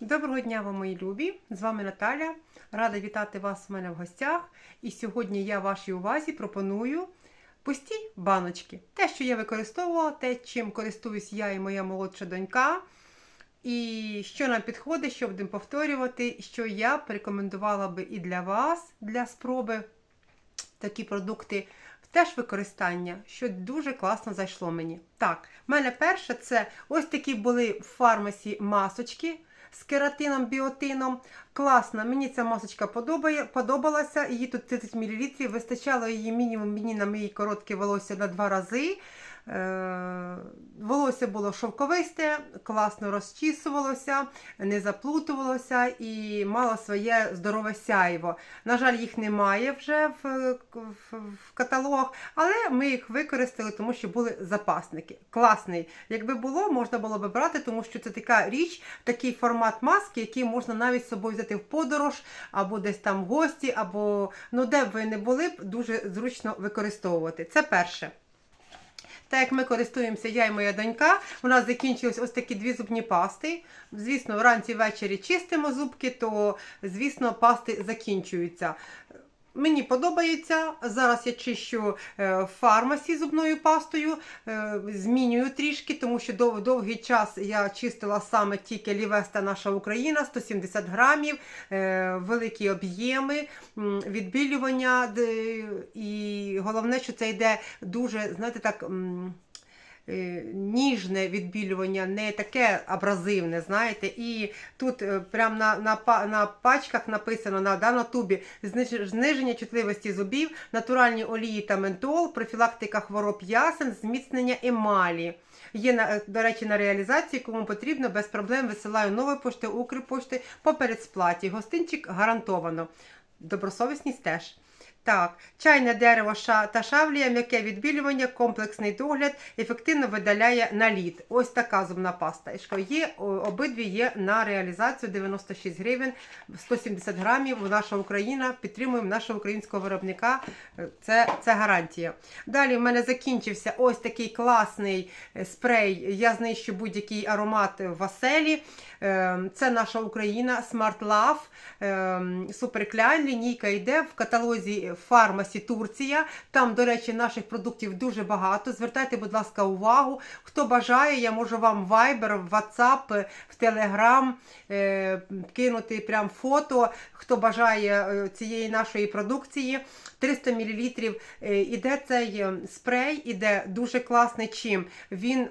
Доброго дня вам, мої любі! З вами Наталя. Рада вітати вас у мене в гостях. І сьогодні я вашій увазі пропоную пусті баночки. Те, що я використовувала, те, чим користуюсь я і моя молодша донька. І що нам підходить, що будемо повторювати, що я б рекомендувала би і для вас, для спроби такі продукти теж використання, що дуже класно зайшло мені. Так, в мене перше це ось такі були в фармасі масочки з кератином, біотином. Класна, мені ця масочка подобає, подобалася. Її тут 30 мл, вистачало її мінімум мені на мої короткі волосся на два рази. Е, Волосся було шовковисте, класно розчісувалося, не заплутувалося і мало своє здорове сяйво. На жаль, їх немає вже в, в, в каталогах, але ми їх використали, тому що були запасники. Класний. Якби було, можна було би брати, тому що це така річ, такий формат маски, який можна навіть з собою взяти в подорож, або десь там в гості, або ну де б ви не були дуже зручно використовувати. Це перше. Так як ми користуємося, я і моя донька, у нас закінчились ось такі дві зубні пасти. Звісно, вранці ввечері чистимо зубки, то, звісно, пасти закінчуються. Мені подобається. Зараз я чищу е, фармасі зубною пастою, е, змінюю трішки, тому що дов, довгий час я чистила саме тільки Лівеста наша Україна, 170 грамів, е, великі об'єми, відбілювання. І головне, що це йде дуже, знаєте, так. Е, Ніжне відбілювання, не таке абразивне, знаєте. І тут е, прямо на, на, на пачках написано на, да, на тубі зниження чутливості зубів, натуральні олії та ментол, профілактика хвороб ясен, зміцнення емалі. Є, е, до речі, на реалізації, кому потрібно, без проблем висилаю нової пошти, Укрпошти по передсплаті. Гостинчик гарантовано. Добросовісність теж. Так, чайне дерево та шавлія, м'яке відбілювання, комплексний догляд, ефективно видаляє наліт. Ось така зубна паста. Є, обидві є на реалізацію 96 гривень, 170 грамів. Наша Україна підтримуємо нашого українського виробника. Е, Це, це гарантія. Далі в мене закінчився ось такий класний е, спрей. Я знищу будь-який аромат в оселі. Е, Це наша Україна, Smart Love, е, Суперкляйн. Лінійка йде в каталозі Фармасі Турція. Там, до речі, наших продуктів дуже багато. Звертайте, будь ласка, увагу. Хто бажає, я можу вам в Viber, в WhatsApp, в Telegram е, кинути прям фото. Хто бажає е, цієї нашої продукції. 300 мл е, іде цей е, спрей, іде дуже класний чим. Він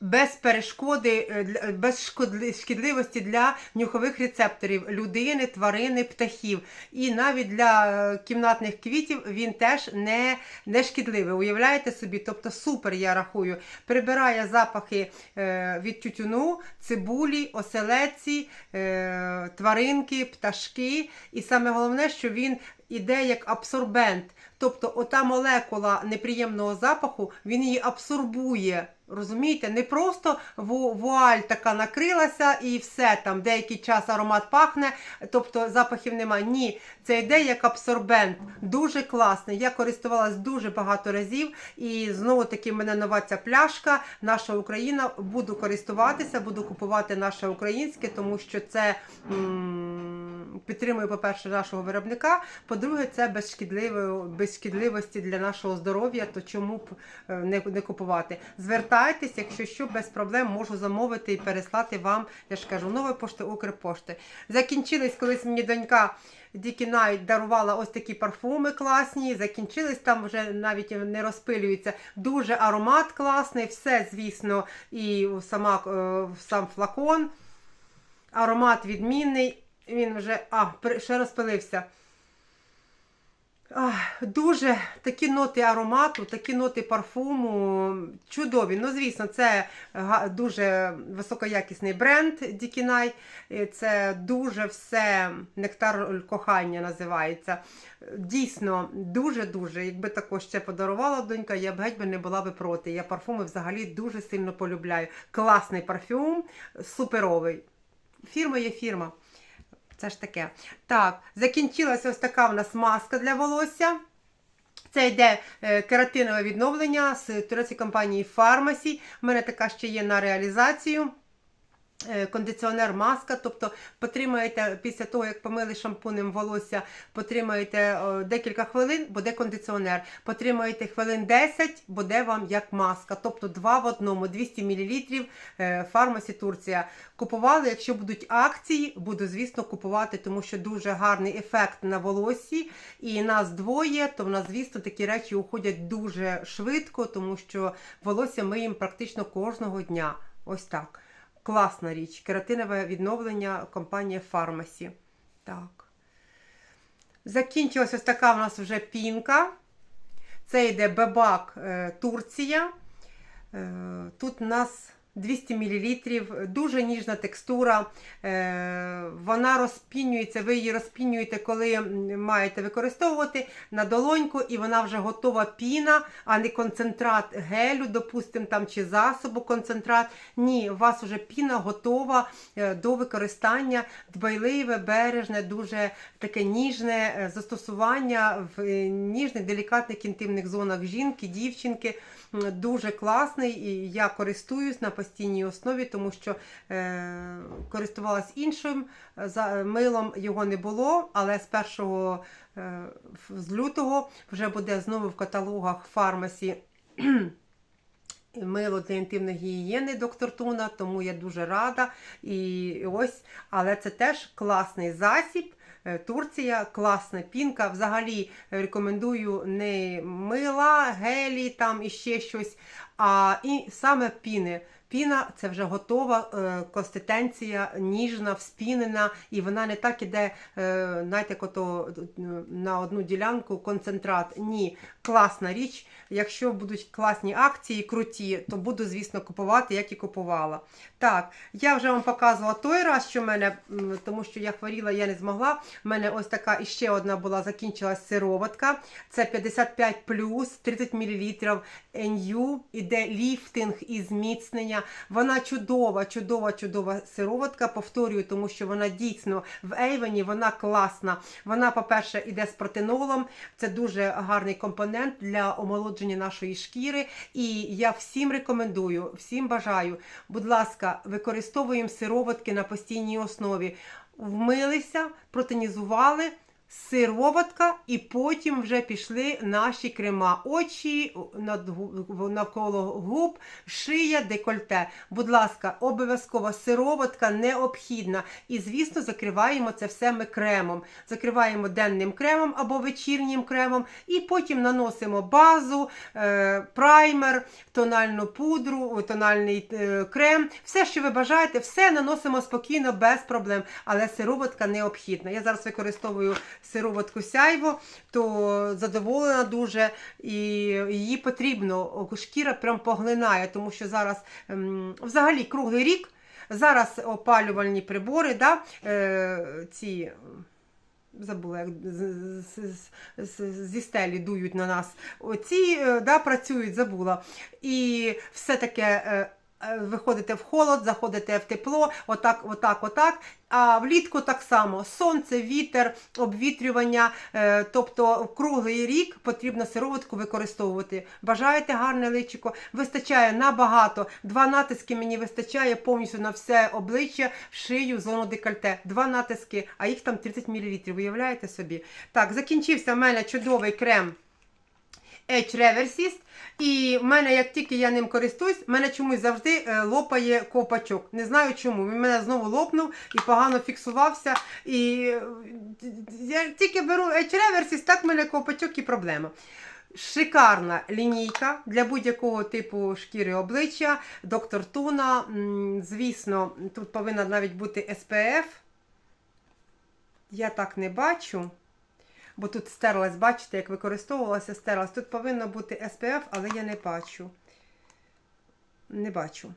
без перешкоди, е, для- без шкідливості для нюхових рецепторів людини, тварини, птахів. І навіть для е, кімнатних квітів він теж не, не шкідливий. Уявляєте собі? Тобто супер, я рахую. Прибирає запахи е, від тютюну, цибулі, оселеці, е, тваринки, пташки. І саме головне, що він іде як абсорбент. Тобто, ота молекула неприємного запаху, він її абсорбує. Розумієте, не просто ву- вуаль така накрилася і все там деякий час аромат пахне, тобто запахів немає. Ні, це йде як абсорбент. Дуже класний. Я користувалась дуже багато разів, і знову таки в мене нова ця пляшка. Наша Україна. Буду користуватися, буду купувати наше українське, тому що це м, підтримує, по-перше, нашого виробника. По-друге, це без шкідливої, без шкідливості для нашого здоров'я, то чому б е, не, не купувати? Звертайтесь, якщо що, без проблем можу замовити і переслати вам, я ж кажу, нової пошти, Укрпошти. Закінчились колись мені донька. Дікі Найт дарувала ось такі парфуми класні, закінчились там вже навіть не розпилюються. Дуже аромат класний, все, звісно, і сама, е, сам флакон. Аромат відмінний. Він вже а, ще розпилився. Дуже такі ноти аромату, такі ноти парфуму чудові. Ну, звісно, це дуже високоякісний бренд Дікінай. Це дуже все нектар кохання називається. Дійсно, дуже-дуже. Якби також ще подарувала донька, я б геть би не була би проти. Я парфуми взагалі дуже сильно полюбляю. Класний парфюм, суперовий. Фірма є фірма. Це ж таке. Так, закінчилася ось така в нас маска для волосся. Це йде е, кератинове відновлення з турецької компанії Pharmacy. У мене така ще є на реалізацію. Е, кондиціонер маска, тобто потримаєте після того, як помили шампунем волосся, потримаєте декілька хвилин, буде кондиціонер. Потримаєте хвилин 10, буде вам як маска. Тобто два в одному, 200 мл е, фармасі Турція. Купували, якщо будуть акції, буду, звісно, купувати, тому що дуже гарний ефект на волоссі. І нас двоє, то в нас, звісно, такі речі уходять дуже швидко, тому що волосся миємо практично кожного дня. Ось так. Класна річ. Кератинове відновлення компанії Фармасі. Так. Закінчилась ось така в нас вже пінка. Це йде бебак е, Турція. Е, Тут у нас 200 мл, дуже ніжна текстура. Е, Вона розпінюється, ви її розпінюєте, коли маєте використовувати на долоньку, і вона вже готова піна, а не концентрат гелю, допустимо, там, чи засобу концентрат. Ні, у вас вже піна готова е, до використання, дбайливе, бережне, дуже таке ніжне е, застосування в ніжних, делікатних інтимних зонах жінки, дівчинки. Дуже класний, і я користуюсь на постійній основі, тому що е, користувалась іншим е, за, милом, його не було, але з 1 е, з лютого вже буде знову в каталогах фармасі мило для інтимної гігієни доктор Туна, тому я дуже рада. І ось, але це теж класний засіб. Е, Турція, класна пінка. Взагалі рекомендую не мила, гелі там і ще щось, а і саме піни. Піна це вже готова е, консистенція, ніжна, вспінена, і вона не так іде, е, знаєте, ото на одну ділянку концентрат. Ні, класна річ. Якщо будуть класні акції, круті, то буду, звісно, купувати, як і купувала. Так, я вже вам показувала той раз, що в мене, тому що я хворіла, я не змогла. У мене ось така іще одна була, закінчилась сироватка. Це 55 30 мл NU, іде ліфтинг і зміцнення. Вона чудова, чудова, чудова сироватка. Повторюю, тому що вона дійсно в Ейвені, вона класна. Вона, по-перше, іде з протинолом. Це дуже гарний компонент для омолодження нашої шкіри. І я всім рекомендую, всім бажаю, будь ласка, використовуємо сироватки на постійній основі. Вмилися, протонізували. Сироватка, і потім вже пішли наші крема. Очі над навколо губ, шия, декольте. Будь ласка, обов'язково сироватка необхідна. І, звісно, закриваємо це все ми кремом. Закриваємо денним кремом або вечірнім кремом, і потім наносимо базу, е, праймер, тональну пудру, тональний е, крем. Все, що ви бажаєте, все наносимо спокійно, без проблем. Але сироватка необхідна. Я зараз використовую сироватку сяйво, то задоволена дуже і її потрібно. Шкіра прям поглинає, тому що зараз ем, взагалі круглий рік. Зараз опалювальні прибори, да, е, ці. Забула, як зі стелі дують на нас. Оці е, да, працюють, забула. І все таке е, виходите в холод, заходите в тепло, отак, отак, отак. А влітку так само сонце, вітер, обвітрювання. е, Тобто круглий рік потрібно сироватку використовувати. Бажаєте гарне личико? Вистачає набагато. Два натиски мені вистачає повністю на все обличчя, шию, зону декольте. Два натиски, а їх там 30 мл. Уявляєте собі? Так, закінчився в мене чудовий крем. Edge Reversist. І в мене, як тільки я ним користуюсь, в мене чомусь завжди е, лопає копачок. Не знаю чому. Він мене знову лопнув і погано фіксувався. І е, я тільки беру Edge Reversist, так в мене копачок і проблема. Шикарна лінійка для будь-якого типу шкіри обличчя. Доктор Туна. Звісно, тут повинна навіть бути SPF. Я так не бачу. Бо тут стерлась, бачите, як використовувалася стерлась. Тут повинно бути SPF, але я не бачу. Не бачу.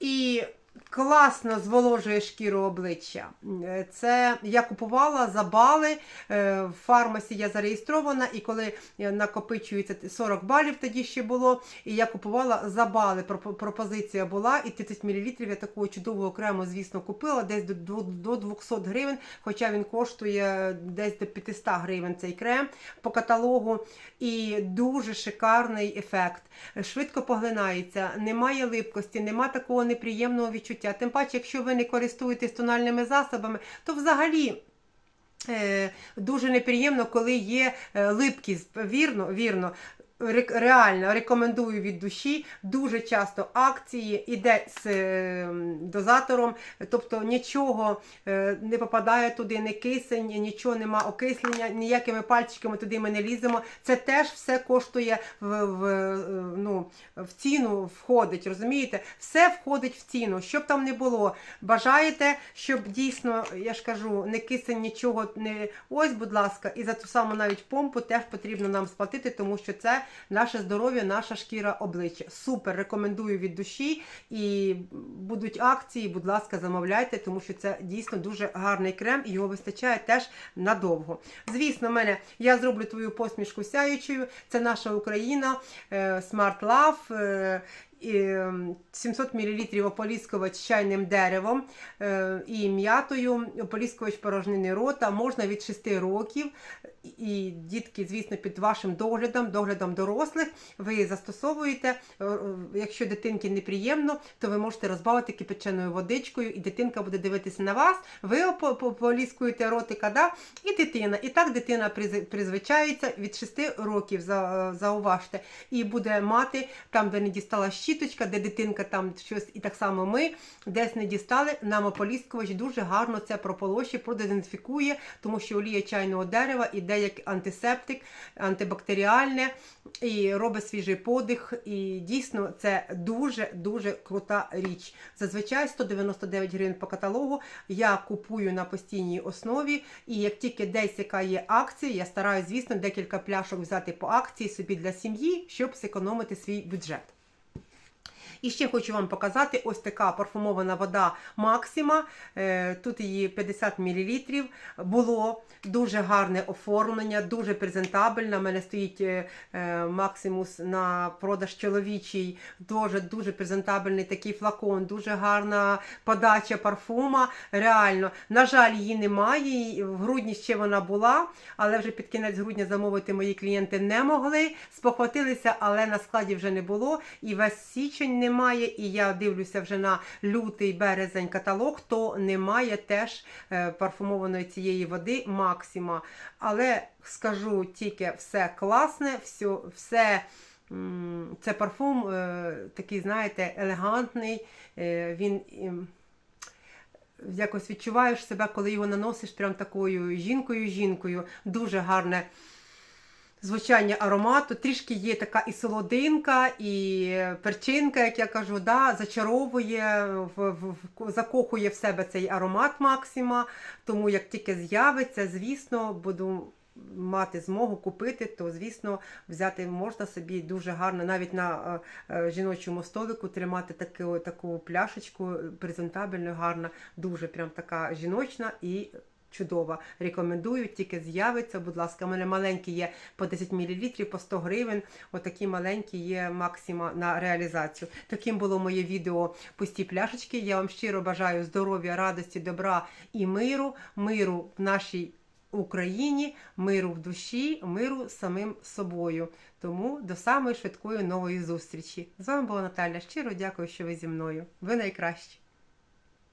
І класно зволожує шкіру обличчя. Е, Це я купувала за бали. е, В фармасі я зареєстрована, і коли е, накопичується 40 балів, тоді ще було. І я купувала за бали. Пропозиція була, і 30 мл я такого чудового крему, звісно, купила десь до, до, до 200 гривень, хоча він коштує десь до 500 гривень цей крем по каталогу. І дуже шикарний ефект. Швидко поглинається, немає липкості, нема такого неприємного відчуття відчуття. Тим паче, якщо ви не користуєтесь тональними засобами, то взагалі. е, Дуже неприємно, коли є е, липкість. Вірно, вірно. Ре- Реально рекомендую від душі. Дуже часто акції іде з е, дозатором, тобто нічого е, не попадає туди, не кисень, нічого нема окислення, ніякими пальчиками туди ми не ліземо. Це теж все коштує в, в, е, ну, в ціну, входить, розумієте? Все входить в ціну, щоб там не було. Бажаєте, щоб дійсно, я ж кажу, не кисень, нічого не ось, будь ласка, і за ту саму навіть помпу теж потрібно нам сплатити, тому що це наше здоров'я, наша шкіра обличчя. Супер, рекомендую від душі. І будуть акції, будь ласка, замовляйте, тому що це дійсно дуже гарний крем, і його вистачає теж надовго. Звісно, мене я зроблю твою посмішку сяючою. Це наша Україна, е, Smart Love. е, і, ем, 700 мл ополіскувач чайним деревом е, і м'ятою, ополіскувач порожнини рота можна від 6 років. І дітки, звісно, під вашим доглядом, доглядом дорослих, ви застосовуєте. Е, е, Якщо дитинки неприємно, то ви можете розбавити кипяченою водичкою, і дитинка буде дивитися на вас. Ви поліскуєте ротика, да? і дитина. І так дитина призвичається від 6 років, зауважте, і буде мати там, де не дістала щіточка, де дитинка там щось, і так само ми десь не дістали. Нам ополіскувач дуже гарно це прополощить, продезінфікує, тому що олія чайного дерева іде як антисептик, антибактеріальне і робить свіжий подих. І дійсно це дуже дуже крута річ. Зазвичай 199 гривень по каталогу. Я купую на постійній основі. І як тільки десь яка є акція, я стараюся, звісно, декілька пляшок взяти по акції собі для сім'ї, щоб зекономити свій бюджет. І ще хочу вам показати ось така парфумована вода Максима. Е, Тут її 50 мл. Було дуже гарне оформлення, дуже презентабельна. У мене стоїть е, е, Максимус на продаж чоловічий. Дуже дуже презентабельний такий флакон, дуже гарна подача парфума. Реально, на жаль, її немає. В грудні ще вона була, але вже під кінець грудня замовити мої клієнти не могли. Спохватилися, але на складі вже не було. І весь січень немає. І я дивлюся вже на лютий березень каталог, то немає теж е, парфумованої цієї води Максима. Але скажу тільки все класне, все. все це парфум е, такий, знаєте, елегантний. е, Він ем, якось відчуваєш себе, коли його наносиш прям такою жінкою-жінкою. Дуже гарне звучання аромату. Трішки є така і солодинка, і перчинка, як я кажу, да, зачаровує, в, в, закохує в себе цей аромат Максима. Тому як тільки з'явиться, звісно, буду. Мати змогу купити, то звісно взяти можна собі дуже гарно, навіть на е, е, жіночому столику тримати таку, таку пляшечку презентабельну, гарна, дуже прям така жіночна і чудова. Рекомендую, тільки з'явиться, будь ласка, у мене маленькі є по 10 мл, по 100 гривень. Отакі маленькі є максима на реалізацію. Таким було моє відео пусті пляшечки. Я вам щиро бажаю здоров'я, радості, добра і миру, миру в нашій Україні, миру в душі, миру самим собою. Тому до самої швидкої нової зустрічі. З вами була Наталя. Щиро дякую, що ви зі мною. Ви найкращі.